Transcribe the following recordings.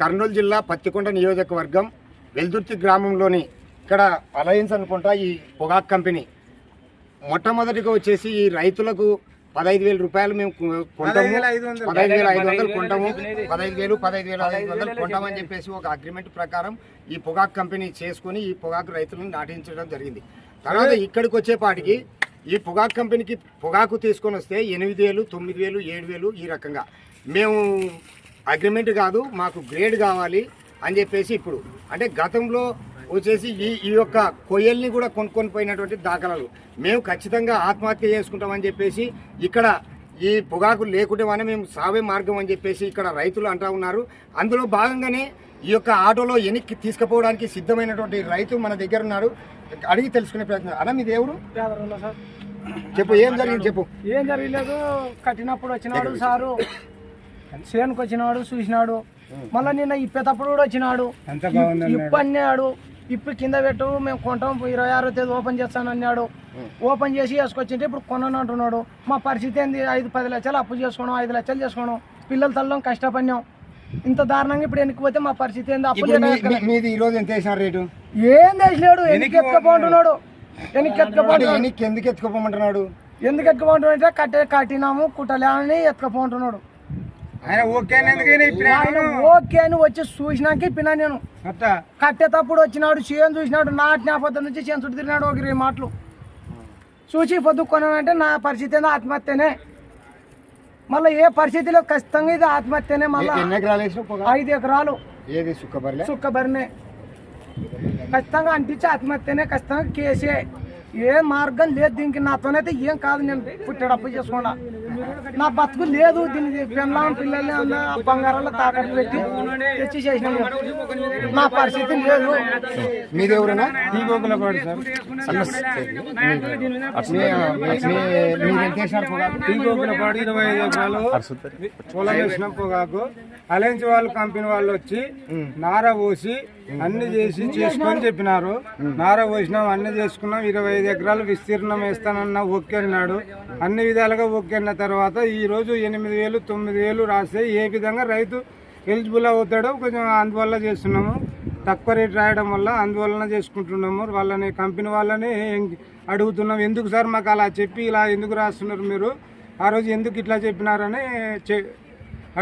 కర్నూలు జిల్లా పత్తికొండ నియోజకవర్గం వెల్దుర్తి గ్రామంలోని ఇక్కడ అలయన్స్ అనుకుంటా ఈ పొగాక్ కంపెనీ. మొట్టమొదటిగా వచ్చేసి ఈ రైతులకు పదహైదు వేల రూపాయలు మేము కొంటాము. పదహైదు వేల ఐదు వందలు. కొంటాము. పదహైదు వేలు పదహైదు వేల ఐదు వందలు కొంటామని చెప్పేసి ఒక అగ్రిమెంట్ ప్రకారం ఈ పొగాకు కంపెనీ చేసుకుని ఈ పొగాకు రైతులను నాటించడం జరిగింది. తర్వాత ఇక్కడికి వచ్చేపాటికి ఈ పొగాకు కంపెనీకి పొగాకు తీసుకొని వస్తే ఎనిమిది వేలు తొమ్మిది వేలు ఏడు వేలు ఈ రకంగా. మేము అగ్రిమెంట్ కాదు మాకు గ్రేడ్ కావాలి అని చెప్పేసి ఇప్పుడు అంటే గతంలో వచ్చేసి ఈ ఈ యొక్క కొయ్యల్ని కూడా కొనుక్కొని పోయినటువంటి దాఖలాలు. మేము ఖచ్చితంగా ఆత్మహత్య చేసుకుంటామని చెప్పేసి ఇక్కడ ఈ పొగాకు మన మేము సావే మార్గం అని చెప్పేసి ఇక్కడ రైతులు అంటా ఉన్నారు. అందులో భాగంగానే ఈ యొక్క ఆటోలో వెనక్కి తీసుకుపోవడానికి సిద్ధమైనటువంటి రైతు మన దగ్గర ఉన్నారు అడిగి తెలుసుకునే ప్రయత్నం. అన్న పేదరుల్లో సార్? చెప్పు ఏం జరిగింది చెప్పు. ఏం జరగలేదు. కట్టినప్పుడు వచ్చినాడు సారు. చేనుకు వచ్చినాడు చూసినాడు మళ్ళీ నిన్న ఇప్పేటప్పుడు కూడా వచ్చినాడు. ఇప్పు అన్నాడు ఇప్పు కింద పెట్టు మేము కొంటాం. ఇరవై ఆరో తేదీ ఓపెన్ చేస్తాను అన్నాడు. ఓపెన్ చేసి వేసుకొచ్చింటే ఇప్పుడు కొనను అంటున్నాడు. మా పరిస్థితి ఏంది? ఐదు పది లక్షలు అప్పు చేసుకోవడం ఐదు లక్షలు చేసుకోవడం పిల్లల తల్లం కష్టపడినాం. ఇంత దారుణంగా ఇప్పుడు వెనక్కిపోతే మా పరిస్థితి ఏంది? ఇప్పుడు మీ- మీది ఈ రోజు ఎంత వేసిన రేటు? ఏం ఎత్తుకపోంటున్నాడు వెనక్కి అంటే ఎత్తుకపోంటున్నాడు వెనక్కి ఎందుకు ఎత్తుకోమంటున్నాడు ఎందుకు ఎత్తుకపోంటున్నాడు కట్టే కట్టినాము కుట్టలేని ఎత్తుకపోంటున్నాడు ఆయన ఓకే అని వచ్చి చూసినాక ఇప్పినా నేను. కట్టేటప్పుడు వచ్చినాడు చేను చూసినాడు నాటిన పొద్దు నుంచి చేను చుట్టూ తిరిగినాడు ఒక ఇరవై మాటలు. చూసి పొద్దు కొనాలంటే నా పరిస్థితి ఏందో ఆత్మహత్యనే. మళ్ళీ ఏ పరిస్థితిలో ఖచ్చితంగా ఇది ఆత్మహత్యనే మళ్ళీ. ఐదు ఎకరాలు. ఏది సుక్కబర్లే సుక్క బరినే ఖచ్చితంగా అంటించి ఆత్మహత్యనే ఖచ్చితంగా కేసే. ఏ మార్గం లేదు దీనికి నాతోనైతే ఏం కాదు నేను. పుట్టడప్పు చేసుకోండా. నా బతుకు లేదు. దీనికి పిల్లలు పిల్లల్ని అన్న బంగారాల్లో తాకట్టు పెట్టి తెచ్చి చేసిన నా పరిస్థితి లేదు. మీది ఎవరైనా సార్. మీరు ఎంత వేసినారు పొగాకు. టీగోకులపాడు ఇరవై ఐదు ఎకరాలు పొలం వేసిన పొగాకు. అలయన్స్ వాళ్ళు కంపెనీ వాళ్ళు వచ్చి నార పోసి అన్ని చేసి చేసుకొని చెప్పినారు. నార పోసినాం అన్ని చేసుకున్నాం. ఇరవై ఐదు ఎకరాలు విస్తీర్ణం వేస్తానన్న ఓకే అన్నాడు. అన్ని విధాలుగా ఓకే అన్న తర్వాత ఈ రోజు ఎనిమిది వేలు తొమ్మిది వేలు రాస్తే ఏ విధంగా రైతు ఎలిజిబుల్ అవుతాడో కొంచెం అందువల్ల చేస్తున్నాము. తక్కువ రేట్ రాయడం వల్ల అందువలన చేసుకుంటున్నాము. వాళ్ళని కంపెనీ వాళ్ళని అడుగుతున్నాం. ఎందుకు సార్ మాకు అలా చెప్పి ఇలా ఎందుకు రాస్తున్నారు మీరు? ఆ రోజు ఎందుకు ఇట్లా చెప్పినారని చె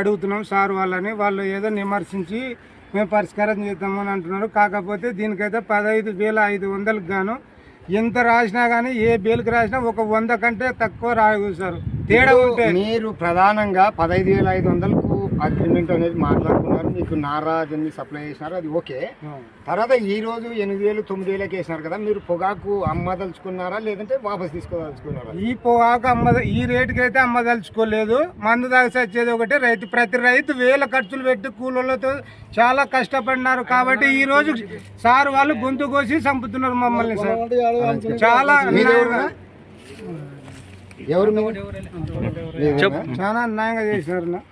అడుగుతున్నాం సార్ వాళ్ళని. వాళ్ళు ఏదో విమర్శించి మేము పరిష్కారం చేద్దామని అంటున్నారు. కాకపోతే దీనికైతే పదహైదు వేల ఐదు వందలకు గాను ఎంత రాసినా కానీ ఏ బేలుకి రాసినా ఒక వంద కంటే తక్కువ రాయకూడదు సార్ తేడా ఉంటే మీరు ప్రధానంగా పదహైదు వేల ఐదు వందలకు అగ్రిమెంట్ అనేది మాట్లాడుకున్నారు. మీకు నారా అన్ని సప్లై చేసినారు అది ఓకే. తర్వాత ఈ రోజు ఎనిమిది వేలు తొమ్మిది వేలకి వేసినారు కదా మీరు పొగాకు అమ్మదలుచుకున్నారా? లేదంటే వాపస్ తీసుకోదలుచుకున్నారా? ఈ పొగాకు అమ్మ ఈ రేటుకి అయితే అమ్మదలుచుకోలేదు. మందు దాకా వచ్చేది ఒకటి రైతు. ప్రతి రైతు వేల ఖర్చులు పెట్టి కూలీలతో చాలా కష్టపడినారు కాబట్టి ఈ రోజు సార్ వాళ్ళు గొంతు కోసి చంపుతున్నారు మమ్మల్ని సార్. చాలా? ఎవరు? చాలా అన్యాయంగా చేసినారు.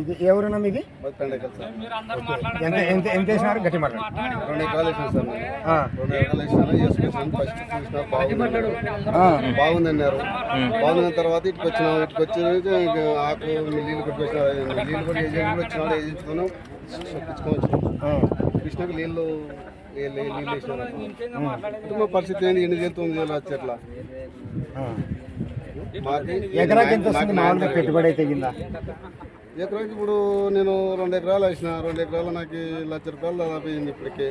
ఇది ఎవరున్నా మీది? ఎంత ఎంత ఎంత వేసినారు? గట్టి మాట రెండు ఎకరాలు వేసాను సార్ నేను. రెండు ఎకరాలు వేసాను. వేసుకొచ్చాను ఫస్ట్ చూసిన బాగుంది బాగుందన్నారు. బాగుందన్న తర్వాత ఇటుకు వచ్చినాం. ఇటుకు వచ్చి ఇక ఆకు నీళ్ళు కొట్టుకొచ్చినా నీళ్ళు కూడా ఏజెంట్ ఏజెంట్తోనూ కృష్ణకు నీళ్ళు కుటుంబ పరిస్థితి ఏంటి ఎనిమిది వేలు తొమ్మిది వేలు వచ్చి అట్లా మాకు ఎకరాకి ఎంత వస్తుంది? మామూలుగా పెట్టుబడి అయితే కింద? ఎకరాకి ఇప్పుడు నేను రెండు ఎకరాలు వేసిన. రెండు ఎకరాలు నాకు లక్ష రూపాయలు దాదాపు అయింది ఇప్పటికే.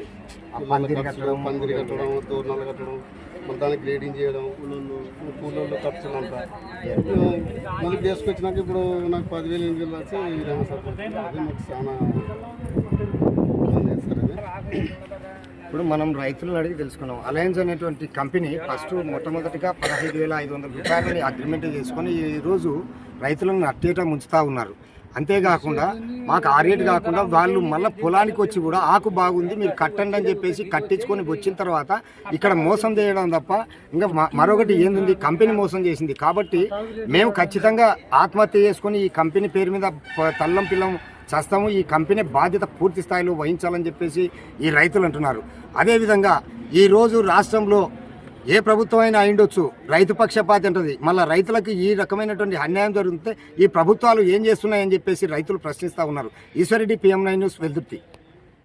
పందిరి కట్టడం. తోరణాలు కట్టడం మళ్ళీ దానికి గ్రేడింగ్ చేయడం కూలోళ్ళు ఖర్చులు అంతా. మళ్ళీ చేసుకొచ్చినాక ఇప్పుడు నాకు పదివేలు ఎనిమిది వేలు వచ్చి ఈ విధంగా సరిపోతుంది అది మాకు చాలా ఇప్పుడు మనం రైతులను అడిగి తెలుసుకున్నాం. అలయన్స్ అనేటువంటి కంపెనీ ఫస్ట్ మొట్టమొదటిగా పదహైదు వేల ఐదు వందల రూపాయలని అగ్రిమెంట్ చేసుకొని ఈ రోజు రైతులను అట్టేట ముంచుతూ ఉన్నారు. అంతేకాకుండా మాకు ఆ రేటు కాకుండా వాళ్ళు మళ్ళీ పొలానికి వచ్చి కూడా ఆకు బాగుంది మీరు కట్టండి అని చెప్పేసి కట్టించుకొని వచ్చిన తర్వాత ఇక్కడ మోసం చేయడం తప్ప ఇంకా మరొకటి ఏంది కంపెనీ మోసం చేసింది. కాబట్టి మేము ఖచ్చితంగా ఆత్మహత్య చేసుకొని ఈ కంపెనీ పేరు మీద తల్లం పిల్లం చేస్తాము ఈ కంపెనీ బాధ్యత పూర్తి స్థాయిలో వహించాలని చెప్పేసి ఈ రైతులు అంటున్నారు. అదేవిధంగా ఈరోజు రాష్ట్రంలో ఏ ప్రభుత్వం అయినా అయిండొచ్చు రైతు పక్షపాతి అంటది. మళ్ళీ రైతులకు ఈ రకమైనటువంటి అన్యాయం జరుగుతుంటే ఈ ప్రభుత్వాలు ఏం చేస్తున్నాయని చెప్పేసి రైతులు ప్రశ్నిస్తూ ఉన్నారు. Eshwarreddy PM nine news Veldurthi.